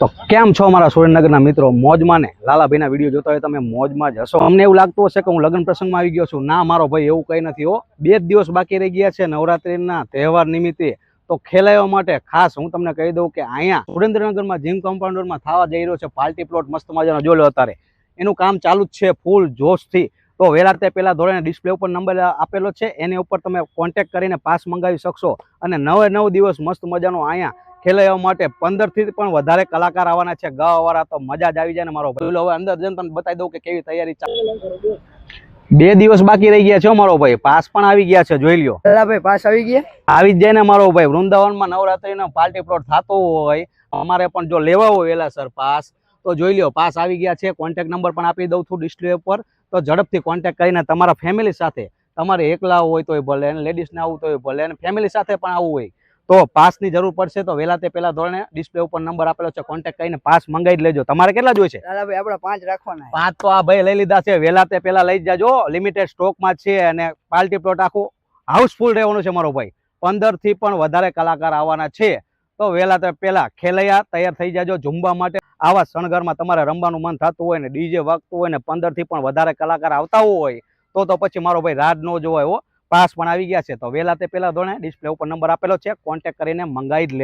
તો કેમ છો મારા સુરેન્દ્રનગરના મિત્રો? મોજમાં ને લાલાભાઈના વીડિયો જોતા હોય તમે મોજમાં જ હશો. અમને એવું લાગતું હશે કે હું લગ્ન પ્રસંગમાં આવી ગયો છું. ના, મારો ભાઈ એવું કંઈ નથી હો. બે જ દિવસ બાકી રહી ગયા છે નવરાત્રિના તહેવાર નિમિત્તે. તો ખેલાઈઓ માટે ખાસ હું તમને કહી દઉં કે અહીંયા સુરેન્દ્રનગરમાં જીમ કમ્પાઉન્ડરમાં થવા જઈ રહ્યો છે. પાર્ટી પ્લોટ મસ્ત મજાનો લો અત્યારે. એનું કામ ચાલુ જ છે ફૂલ જોશથી. તો વહેલા તે પહેલા ધોરણે ડિસ્પ્લે ઉપર નંબર આપેલો છે. એની ઉપર તમે કોન્ટેક્ટ કરીને પાસ મંગાવી શકશો. અને નવે નવ દિવસ મસ્ત મજાનો અહીંયા ખેલૈયાઓ માટે પંદરથી પણ વધારે કલાકાર આવવાના છે. ગાવા વાળા તો મજા જ આવી જાય ને મારો ભાઈ. હવે અંદર જઈને તમને બતાવી દઉં કે કેવી તૈયારી ચાલે બે દિવસ બાકી રહી ગયા છે મારો ભાઈ. પાસ પણ આવી ગયા છે જોઈ લ્યો. ભાઈ પાસ આવી ગયા? આવી જ જાય ને મારો ભાઈ. વૃંદાવનમાં નવરાત્રીનો પાર્ટી પ્લોટ થતો હોય અમારે પણ જો લેવા હોય વેલા સર પાસ તો જોઈ લ્યો પાસ આવી ગયા છે. કોન્ટેક્ટ નંબર પણ આપી દઉં છું ડિસ્પ્લે ઉપર. તો ઝડપથી કોન્ટેક્ટ કરીને તમારા ફેમિલી સાથે તમારે એકલા હોય તોય ભલે લેડીઝને આવવું તોય ભલે અને ફેમિલી સાથે પણ આવવું હોય. તો પાસની જરૂર પડશે તો વહેલા તે પહેલા ધોરણે ડિસ્પ્લે ઉપર નંબર આપેલો છે કોન્ટેક્ટ કરીને પાસ મંગાવી લેજો. તમારે કેટલા જોઈએ છે? લાલાભાઈ આપણે પાંચ રાખવાના પાંચ તો આ ભાઈ લઈ લીધા છે. વહેલા તે પહેલા લઈ જાજો. લિમિટેડ સ્ટોકમાં છે અને પાર્ટી પ્લોટ આખું હાઉસફુલ રહેવાનું છે મારો ભાઈ. પંદરથી પણ વધારે કલાકાર આવવાના છે. તો વહેલા તે પહેલા ખેલૈયા તૈયાર થઈ જાજો ઝુંબા માટે. આવા શણગારમાં તમારે રમવાનું મન થતું હોય ને ડીજે વાગતું હોય ને પંદરથી પણ વધારે કલાકાર આવતા હોય તો તો પછી મારો ભાઈ રાડ ન જોવાય હો. પાસ પણ આવી ગયા છે. તો વહેલા તે પહેલાં ધોરણે ડિસ્પ્લે ઉપર નંબર આપેલો છે. કોન્ટેક કરીને મંગાવી જ લે